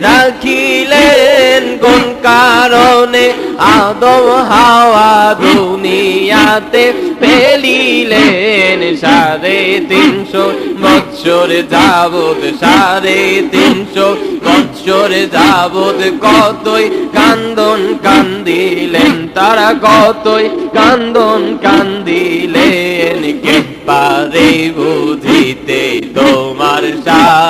রাখিলেন কোন কারণে আদম হাওয়া দুনিয়াতে ফেলিলেন সাড়ে তিনশো বৎসর যাবত সাড়ে তিনশো বৎসর যাবত কতই কান্দন কান্দিলেন, তারা কতই কান্দন কান্দিলেন কে পারে বুঝিতে তোমার শানো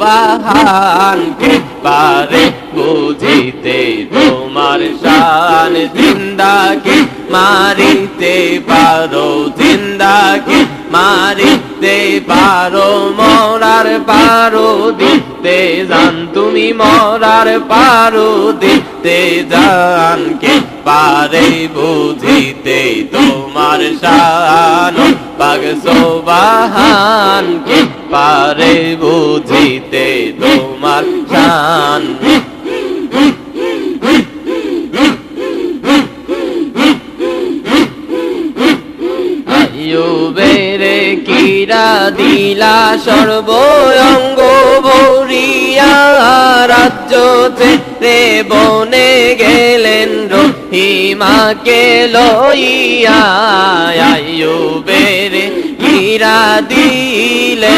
পাক কে পারে বুঝিতে তোমার শান। জিন্দাকে মারিতে পারো জিন্দাকে মারিতে পারো, মরার পারো দিতে জান তুমি মরার পারো দিতে জান কে পারে বুঝিতে তোমার শান পাগ সোবাহান পারে বুঝিতে তোমার শান আয়ুবেরে কিরা দিলা সর্বঙ্গ ভরিয়া রাজ্য রে বনে গেলেন রহিমাকে লইয়া আয়ুবের কিরা দিলেন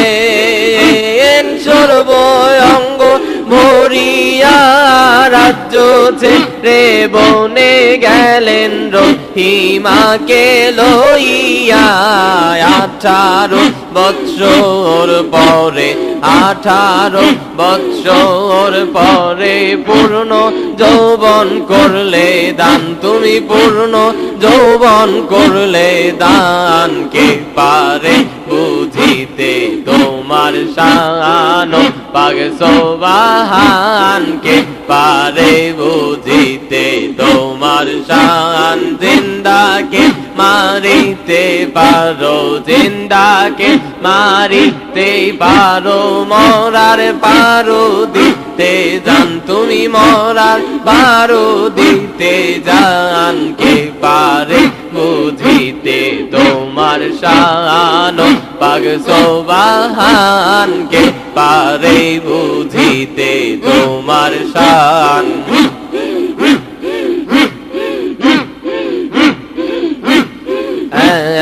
সর্বঙ্গ ভরিয়া রাজ্য রে বনে গেলেন রহিমাকে লইয়া। আঠারো বৎসর পরে, আঠারো বৎসর পরে পূর্ণ যৌবন করলে দান। তুমি পূর্ণ যৌবন করলে দান কে পারে বুঝিতে তোমার শান পাগ সোবাহান কে পারে বুঝিতে তোমার শান। জিন্দাকে মারিতে পারো, জিন্দাকে মারিতে পারো, মরার পারো দিতে জান তুমি মরার পারো দিতে জান কে পারে বুঝিতে তোমার শান পাগ সোবাহান কে পারে বুঝিতে তোমার শান।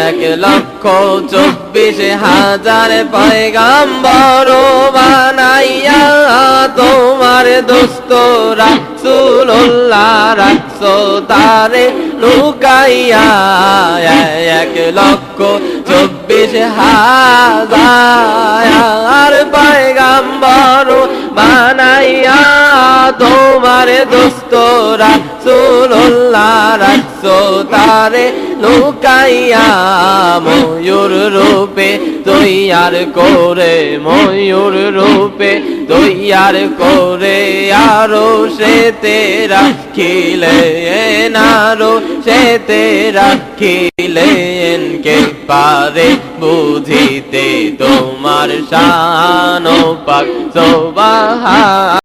এক লক্ষ চব্বিশ হাজার পয়গাম্বর বানাইয়া তোমার দোস্তরা সুল্লাহ রাখছো তারে লুকাইয়া, এক লক্ষ চব্বিশ হাজার পয়গাম্বর বানাইয়া তোমার দোস্তরা সুল্লাহ রাখছো তারে লুকাইয়া ময়ূর রূপে তৈয়ার করে, ময়ূর রূপে তৈয়ার করে, আরও সে তেরা খিলেন, আরও সে তেরা খিলেন কে? পারে বুঝিতে তোমার শান পাক সোবাহা।